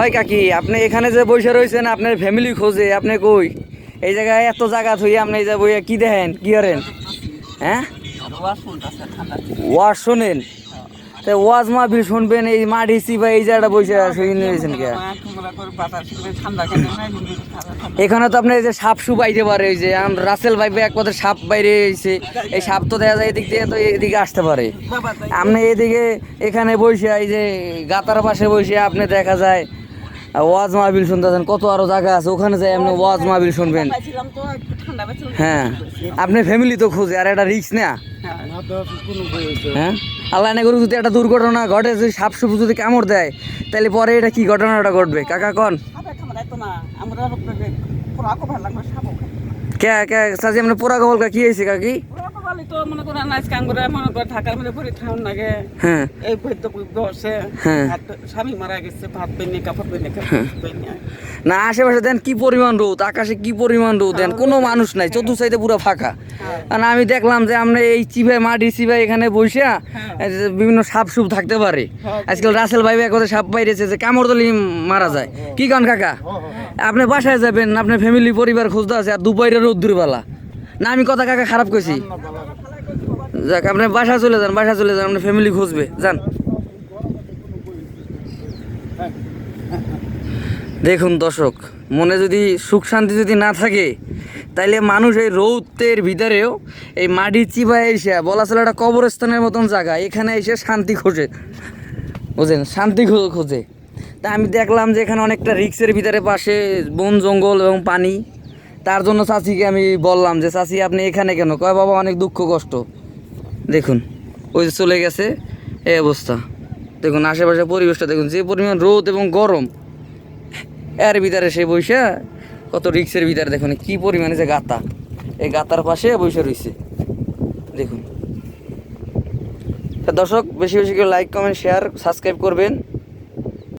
ওই কাকি, আপনি এখানে যে বসে রয়েছেন, আপনার ফ্যামিলি খোঁজে, আপনি কই? এই জায়গায় এত জায়গা থই আপনি এই বইয়া কি দেখেন, কি করেন? হ্যাঁ? ওয়াজ শোনেন? তা ওয়াজ মাহফিল শুনবেন, এই মাটি চিপা এই জায়গাটা বসে শুনে নিয়েছেন কে? এখানে তো আপনার এই যে সাপ সুপ আইতে পারে ওই যে রাসেল ভাইবে এক কথা সাপ বাইরে এসে এই সাপ তো দেখা যায় এদিক দিয়ে তো এদিকে আসতে পারে। আপনি এদিকে এখানে বসে, এই যে গাতার পাশে বসে আপনি দেখা যায় ওয়াজ মাহবিল শুনতেছেন কত আরও জায়গা আছে ওখানে যাই আপনি ওয়াজ মাহবিল শুনবেন। হ্যাঁ আপনি ফ্যামিলি তো খুঁজে আর এটা রিক্স না। হ্যাঁ? আল্লাহ না যদি একটা দুর্ঘটনা ঘটে যদি সাপ সুপ যদি কামড় দেয় তাহলে পরে এটা কি ঘটনাটা ঘটবে? কাকা কন। কে কে সাজি আপনি পুরা গবল কি হয়েছে কাকি? হ্যাঁ। এই বৈদ্য বসে হ্যাঁ। স্বামী মারা গেছে ভাত পেনে কাপড় পেনে পেনে না আশেপাশে দেন কি পরিমাণ রোদ আকাশে কি পরিমাণ রোদ দেন কোনো মানুষ নাই চতুর্থ সাইডে পুরো ফাঁকা। আর আমি দেখলাম যে আমরা এই চিবাই মাটি চিবাই এখানে বসে বিভিন্ন সাপ সুপ থাকতে পারে। আজকাল রাসেল ভাই এক কথা সাপ বাইরেছে যে কামড় দলি মারা যায়। কি কান কাকা? আপনি বাসায় যাবেন আপনার ফ্যামিলি পরিবার খুঁজতে আছে আর দুপুরে রোদ দূরবেলা না, আমি কথা কাকা খারাপ কইছি? যাক, আপনি বাসা চলে যান বাসা চলে যান আপনার ফ্যামিলি খুঁজবে, যান। দেখুন দর্শক, মনে যদি সুখ শান্তি যদি না থাকে, তাইলে মানুষ এই রৌতের ভিতরেও এই মাটি চিবায় এসে, বলা চলে একটা কবরস্থানের মতন জায়গা, এখানে এসে শান্তি খোঁজে। বুঝলেন? শান্তি খোঁজে। তা আমি দেখলাম যে এখানে অনেকটা রিক্সের ভিতরে পাশে বন, জঙ্গল এবং পানি। তার জন্য চাচিকে আমি বললাম যে, চাচি, আপনি এখানে কেন? কয়, বাবা, অনেক দুঃখ, কষ্ট। দেখুন, ওই যে চলে গেছে, এই অবস্থা। দেখুন আশেপাশে পরিবেশটা দেখুন, যে পরিমাণ রোদ এবং গরম, এর ভিতরে সে বৈশা কত রিক্সের ভিতরে, দেখুন, কি পরিমাণে যে গাতা। এই গাতার পাশে বসে রয়েছে দেখুন। দর্শক, বেশি বেশি করে লাইক কমেন্ট শেয়ার সাবস্ক্রাইব করবেন।